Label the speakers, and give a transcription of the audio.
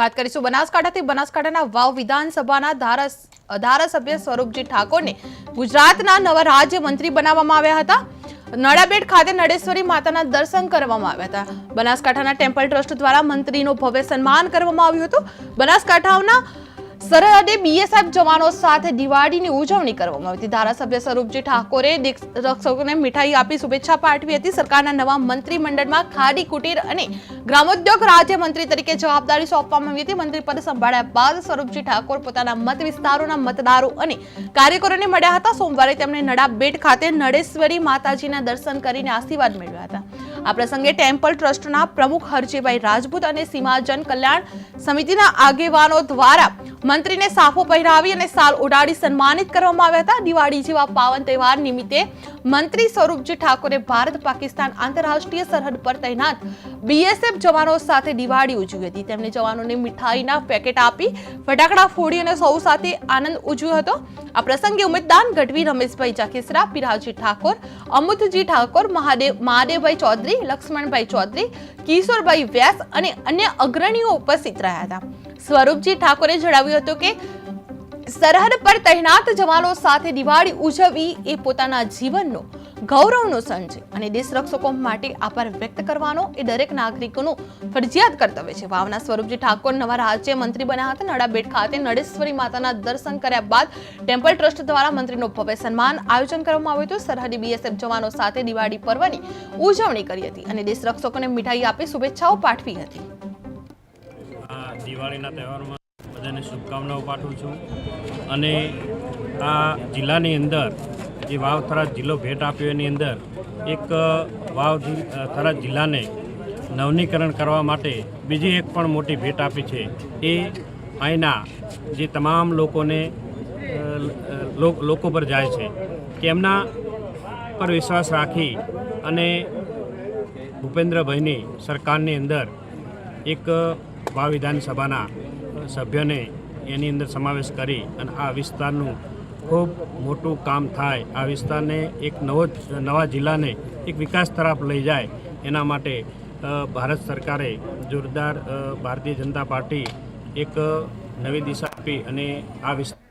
Speaker 1: વાત કરીશું. બનાસકાંઠાથી બનાસકાંઠાના વાવ વિધાનસભાના ધારાસ, ધારાસભ્ય સ્વરૂપજી ઠાકોરને ગુજરાતના નવા રાજ્યમંત્રી બનાવવામાં આવ્યા હતા. નડાબેટ ખાતે નડેશ્વરી માતાના દર્શન કરવામાં આવ્યા હતા. બનાસકાંઠાના ટેમ્પલ ટ્રસ્ટ દ્વારા મંત્રીનું ભવ્ય સન્માન કરવામાં આવ્યું હતું. બનાસકાંઠાના સરહદે બીએસએફ જવાનો સાથે દિવાળીની ઉજવણી કરવામાં આવી હતી. ધારાસભ્ય સ્વરૂપજી ઠાકોરે રક્ષકોને મીઠાઈ આપી શુભેચ્છા પાઠવી હતી. સરકારના નવા મંત્રીમંડળમાં ખાડી કુટીર અને ગ્રામોદ્યોગ રાજ્યમંત્રી તરીકે જવાબદારી સોંપવામાં આવી હતી. મંત્રી પદ સંભાળ્યા બાદ સ્વરૂપજી ઠાકોર પોતાના મત વિસ્તારોના મતદારો અને કાર્યકરોને મળ્યા હતા. સોમવારે તેમણે નડાબેટ ખાતે નડેશ્વરી માતાજીના દર્શન કરીને આશીર્વાદ મેળવ્યા હતા. આ પ્રસંગે ટેમ્પલ ટ્રસ્ટના પ્રમુખ હરજીભાઈ રાજપૂત અને સીમાજન કલ્યાણ સમિતિના આગેવાનો દ્વારા મંત્રીને સાફો પહેરાવી અને સાલ ઉડાડી સન્માનિત કરવામાં આવ્યા હતા. દિવાળી જેવા પાવન તહેવાર નિમિત્તે મંત્રી સ્વરૂપજી ઠાકોરે ભારત પાકિસ્તાન આંતરરાષ્ટ્રીય સરહદ પર તૈનાત બીએસએફ જવાનો સાથે દિવાળી ઉજવી હતી. તેમણે જવાનોને મીઠાઈના પેકેટ આપી, ફટાકડા ફોડી અને સૌ સાથે આનંદ ઉજવ્યો હતો. આ પ્રસંગે ઉમેદદાન ગઢવી રમેશભાઈ જાખેસરા, પિરાજી ઠાકોર, અમુતજી ઠાકોર, મહાદેવ, મહાદેવભાઈ ચૌધરી, લક્ષ્મણભાઈ ચૌધરી, કિશોરભાઈ વ્યાસ અને અન્ય અગ્રણીઓ ઉપસ્થિત રહ્યા હતા. સ્વરૂપજી ઠાકોરે જણાવ્યું હતું કે સરહદ પર તહેનાત જવાનો સાથે દિવાળી ઉજવવી એ પોતાના જીવનનો ગૌરવનો ક્ષણ છે અને દેશ માટે આભાર વ્યક્ત કરવાનો એ દરેક નાગરિકોનું ફરજિયાત કર્તવ્ય છે. વાવના સ્વરૂપજી ઠાકોર નવા રાજ્ય મંત્રી બન્યા હતા. નડાબેટ ખાતે નડેશ્વરી માતાના દર્શન કર્યા બાદ ટેમ્પલ ટ્રસ્ટ દ્વારા મંત્રીનું ભવ્ય સન્માન આયોજન કરવામાં આવ્યું હતું. સરહદી બીએસએફ જવાનો સાથે દિવાળી પર્વની ઉજવણી કરી હતી અને દેશ રક્ષકોને મીઠાઈ આપી શુભેચ્છાઓ પાઠવી હતી.
Speaker 2: દિવાળીના તહેવારમાં બધાને શુભકામનાઓ પાઠવું છું. અને આ જિલ્લાની અંદર જે વાવ થરાદ જિલ્લો ભેટ આપ્યો એની અંદર એક વાવ થરાદ જિલ્લાને નવનીકરણ કરવા માટે બીજી એક પણ મોટી ભેટ આપી છે. એ અહીંના જે તમામ લોકોને લોકો પર જાય છે તેમના પર વિશ્વાસ રાખી અને ભૂપેન્દ્રભાઈની સરકારની અંદર એક વાવ વિધાનસભાના સભ્યને એની અંદર સમાવેશ કરી અને આ વિસ્તારનું ખૂબ મોટું કામ થાય. આ વિસ્તારને એક નવો નવા જિલ્લાને એક વિકાસ તરફ લઈ જાય. એના માટે ભારત સરકારે જોરદાર ભારતીય જનતા પાર્ટી એક નવી દિશા આપી અને આ વિસ્તાર